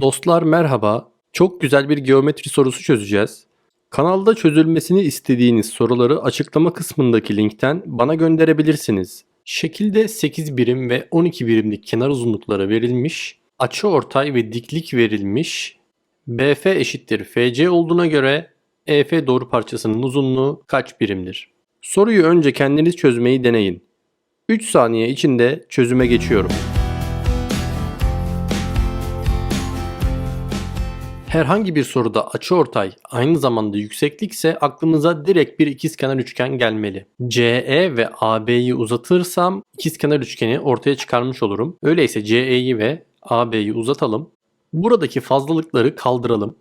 Dostlar merhaba. Çok güzel bir geometri sorusu çözeceğiz. Kanalda çözülmesini istediğiniz soruları açıklama kısmındaki linkten bana gönderebilirsiniz. Şekilde 8 birim ve 12 birimlik kenar uzunlukları verilmiş, açı ortay ve diklik verilmiş, BF eşittir FC olduğuna göre EF doğru parçasının uzunluğu kaç birimdir? Soruyu önce kendiniz çözmeyi deneyin. 3 saniye içinde çözüme geçiyorum. Herhangi bir soruda açıortay aynı zamanda yükseklikse aklımıza direkt bir ikizkenar üçgen gelmeli. CE ve AB'yi uzatırsam ikizkenar üçgeni ortaya çıkarmış olurum. Öyleyse CE'yi ve AB'yi uzatalım. Buradaki fazlalıkları kaldıralım.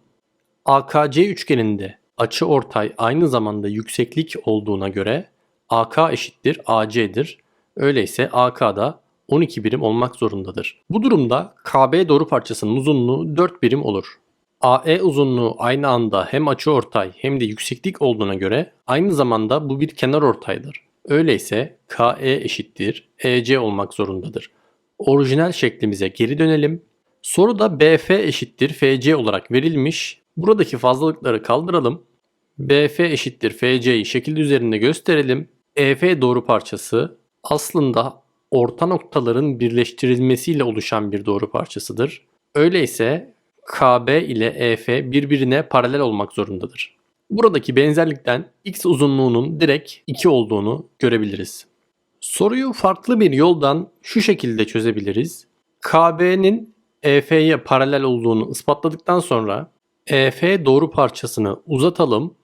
AKC üçgeninde açı ortay aynı zamanda yükseklik olduğuna göre AK eşittir AC'dir. Öyleyse AK da 12 birim olmak zorundadır. Bu durumda KB doğru parçasının uzunluğu 4 birim olur. AE uzunluğu aynı anda hem açıortay hem de yükseklik olduğuna göre aynı zamanda bu bir kenar ortaydır. Öyleyse KE eşittir EC olmak zorundadır. Orijinal şeklimize geri dönelim. Soruda BF eşittir FC olarak verilmiş. Buradaki fazlalıkları kaldıralım. BF eşittir FC'yi şekil üzerinde gösterelim. EF doğru parçası aslında orta noktaların birleştirilmesiyle oluşan bir doğru parçasıdır. Öyleyse KB ile EF birbirine paralel olmak zorundadır. Buradaki benzerlikten x uzunluğunun direkt 2 olduğunu görebiliriz. Soruyu farklı bir yoldan şu şekilde çözebiliriz. KB'nin EF'ye paralel olduğunu ispatladıktan sonra EF doğru parçasını uzatalım.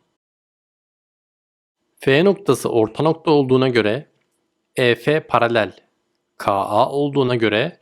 F noktası orta nokta olduğuna göre EF paralel KA olduğuna göre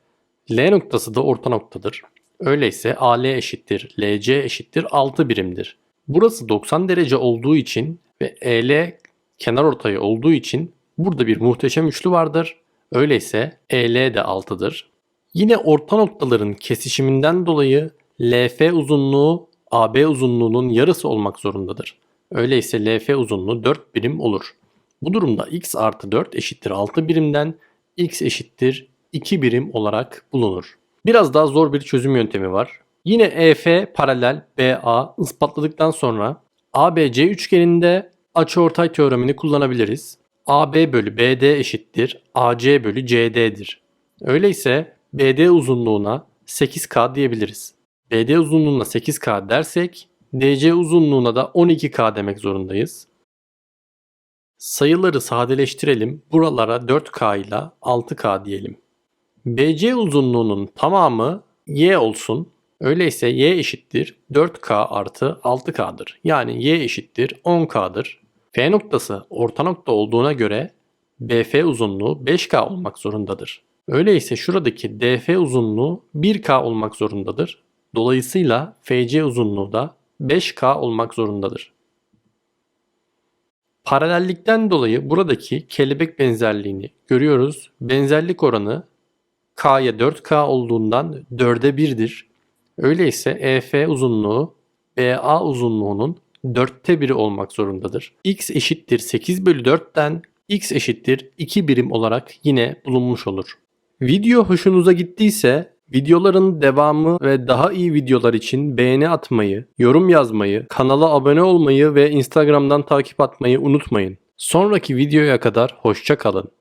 L noktası da orta noktadır. Öyleyse AL eşittir LC eşittir 6 birimdir. Burası 90 derece olduğu için ve EL kenar ortayı olduğu için burada bir muhteşem üçlü vardır. Öyleyse EL de 6'dır. Yine orta noktaların kesişiminden dolayı LF uzunluğu AB uzunluğunun yarısı olmak zorundadır. Öyleyse LF uzunluğu 4 birim olur. Bu durumda x artı 4 eşittir 6 birimden x eşittir 2 birim olarak bulunur. Biraz daha zor bir çözüm yöntemi var. Yine EF paralel BA ispatladıktan sonra ABC üçgeninde açıortay teoremini kullanabiliriz. AB bölü BD eşittir AC bölü CD'dir. Öyleyse BD uzunluğuna 8K diyebiliriz. BD uzunluğuna 8K dersek DC uzunluğuna da 12K demek zorundayız. Sayıları sadeleştirelim. Buralara 4K ile 6K diyelim. BC uzunluğunun tamamı y olsun. Öyleyse y eşittir 4k artı 6k'dır. Yani y eşittir 10k'dır. F noktası orta nokta olduğuna göre BF uzunluğu 5k olmak zorundadır. Öyleyse şuradaki DF uzunluğu 1k olmak zorundadır. Dolayısıyla FC uzunluğu da 5k olmak zorundadır. Paralellikten dolayı buradaki kelebek benzerliğini görüyoruz. Benzerlik oranı K'ya 4K olduğundan 4'e 1'dir. Öyleyse EF uzunluğu BA uzunluğunun 4'te 1'i olmak zorundadır. X eşittir 8 bölü 4'ten X eşittir 2 birim olarak yine bulunmuş olur. Video hoşunuza gittiyse videoların devamı ve daha iyi videolar için beğeni atmayı, yorum yazmayı, kanala abone olmayı ve Instagram'dan takip atmayı unutmayın. Sonraki videoya kadar hoşça kalın.